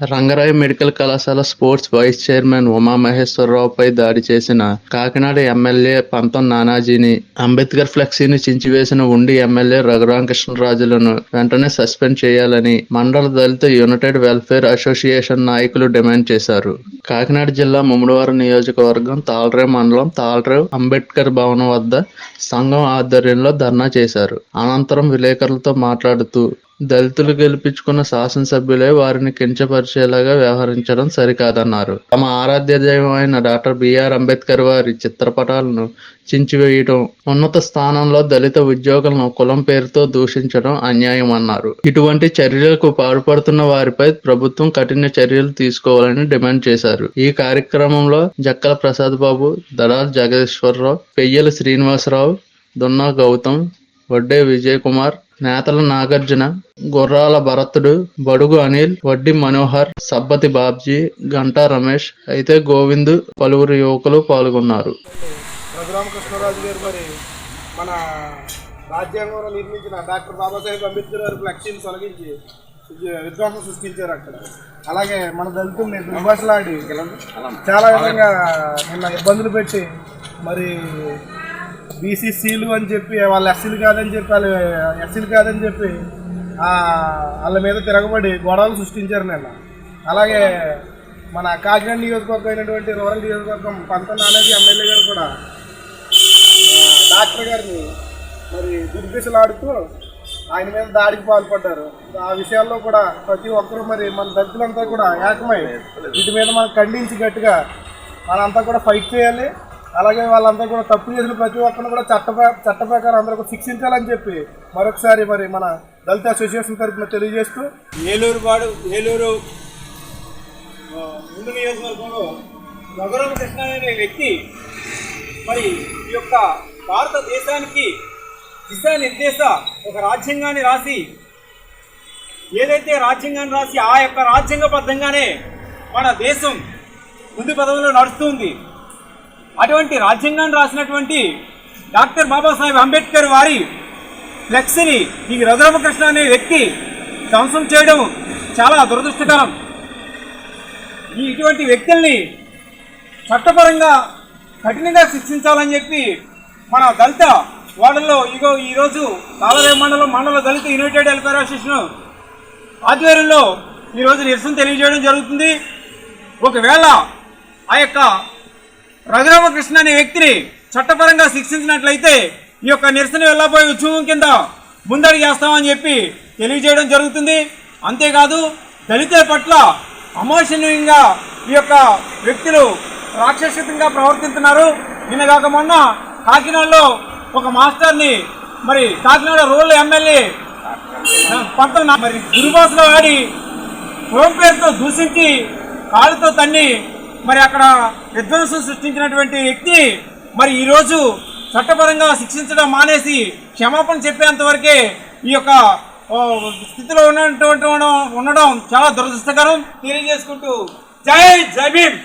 Rangaraya medical కళాశాల sports vice chairman Uma మహేశ్వరరావుపై దాడి చేసిన కాకినాడ ఎమ్మెల్యే పంతం నానాజీని అంబేద్కర్ ఫ్లెక్సీని చించివేసిన ఉండి ఎమ్మెల్యే రఘురామకృష్ణరాజులను వెంటనే సస్పెండ్ చేయాలని మండల దళిత యునైటెడ్ వెల్ఫేర్ అసోసియేషన్ నాయకులు డిమాండ్ చేశారు. కాకినాడ జిల్లా ముమ్మడివారం నియోజకవర్గం తాళరేవు మండలం తాళరేవు అంబేద్కర్ భవనం వద్ద సంఘం ఆధ్వర్యంలో ధర్నా చేశారు. అనంతరం విలేకరులతో మాట్లాడుతూ దళితులు గెలిపించుకున్న శాసనసభ్యులే వారిని కించపరిచేలాగా వ్యవహరించడం సరికాదన్నారు. తమ ఆరాధ్య దైవమైన డాక్టర్ బిఆర్ అంబేద్కర్ వారి చిత్రపటాలను చించివేయటం ఉన్నత స్థానంలో దళిత ఉద్యోగులను కులం పేరుతో దూషించడం అన్యాయం అన్నారు ఇటువంటి చర్యలకు పాల్పడుతున్న వారిపై ప్రభుత్వం కఠిన చర్యలు తీసుకోవాలని డిమాండ్ చేశారు. ఈ కార్యక్రమంలో జక్కల ప్రసాద్ బాబు దడాల్ జగదీశ్వరరావు పెయ్యల శ్రీనివాసరావు దున్నా గౌతమ్ వడ్డే విజయ్ కుమార్ నేతల నాగార్జున గుర్రాల భరతుడు బడుగు అనిల్ వడ్డి మనోహర్ సబ్బతి బాబ్జీ గంటా రమేష్ అయితే గోవింద్ పలువురు యువకులు పాల్గొన్నారు. రఘురామకృష్ణరాజు గారు మరి మన రాజ్యాంగంలో నిర్మించిన డాక్టర్ బాబాసాహెబ్ అంబేద్కర్ గారి ఫ్లెక్సీని తొలగించి విధ్వంసం సృష్టించారు అక్కడ. అలాగే మన దళితుల్ని దుర్భాషలాడి చాలా విధంగా నిన్న ఇబ్బందులు పెట్టి మరి బీసీసీలు అని చెప్పి వాళ్ళు ఎస్సీలు కాదని చెప్పి వాళ్ళు ఎస్సీలు కాదని చెప్పి వాళ్ళ మీద తిరగబడి గొడవలు సృష్టించారు నిన్న. అలాగే మన కాకినాడ నియోజకవర్గం అయినటువంటి రూరల్ నియోజకవర్గం పంత నానాజీ ఎమ్మెల్యే గారు కూడా డాక్టర్ గారిని మరి దుర్దిశలాడుతూ ఆయన మీద దాడికి పాల్పడ్డారు. ఆ విషయాల్లో కూడా ప్రతి ఒక్కరూ మరి మన దళితులంతా కూడా ఏకమై వీటి మీద మనం ఖండించి గట్టిగా మనంతా కూడా ఫైట్ చేయాలి. అలాగే వాళ్ళందరూ కూడా తప్పు చేసిన ప్రతి ఒక్కరిని కూడా చట్ట చట్ట ప్రకారం అందరూ కూడా శిక్షించాలని చెప్పి మరొకసారి మరి మన దళిత అసోసియేషన్ తరఫున తెలియజేస్తూ ఏలూరు వాడు ఏలూరు ముందు నియోజకవర్గంలో రఘురామ కృష్ణ అనే వ్యక్తి మరి ఈ యొక్క భారతదేశానికి దిశానిర్దేశ ఒక రాజ్యాంగాన్ని రాసి ఏదైతే రాజ్యాంగాన్ని రాసి ఆ యొక్క రాజ్యాంగబద్ధంగానే మన దేశం ముందు పదవిలో నడుస్తుంది అటువంటి రాజ్యాంగాన్ని రాసినటువంటి డాక్టర్ బాబాసాహెబ్ అంబేద్కర్ వారి ఫ్లెక్స్ని ఈ రఘురామకృష్ణ అనే వ్యక్తి ధ్వంసం చేయడం చాలా దురదృష్టకరం. ఈ ఇటువంటి వ్యక్తుల్ని చట్టపరంగా కఠినంగా శిక్షించాలని చెప్పి మన దళిత వాడల్లో ఇగో ఈరోజు తాళరేవు మండలం మండల దళిత యునైటెడ్ వెల్ఫేర్ అసోసియేషన్ ఆధ్వర్యంలో ఈరోజు నిరసన తెలియజేయడం జరుగుతుంది. ఒకవేళ ఆ యొక్క రఘురామకృష్ణ అనే వ్యక్తిని చట్టపరంగా శిక్షించినట్లయితే ఈ యొక్క నిరసన వెళ్ళబోయే ఉద్యమం కింద ముందడి చేస్తామని చెప్పి తెలియజేయడం జరుగుతుంది. అంతేకాదు దళితుల పట్ల అమోషణీయంగా ఈ యొక్క వ్యక్తులు రాక్షసితంగా ప్రవర్తిస్తున్నారు నిన్నగాక మొన్న కాకినాడలో ఒక మాస్టర్ని మరి కాకినాడ రూరల్ ఎమ్మెల్యే పంత మరి దుర్భాషలో ఆడి హోం పేరుతో దూషించి కాళ్ళతో తన్ని మరి అక్కడ విధ్వంసం సృష్టించినటువంటి వ్యక్తి మరి ఈరోజు చట్టపరంగా శిక్షించడం మానేసి క్షమాపణ చెప్పేంత వరకే ఈ యొక్క స్థితిలో ఉన్నటువంటి ఉండడం చాలా దురదృష్టకరం. తెలియజేసుకుంటూ జై జై భీమ్.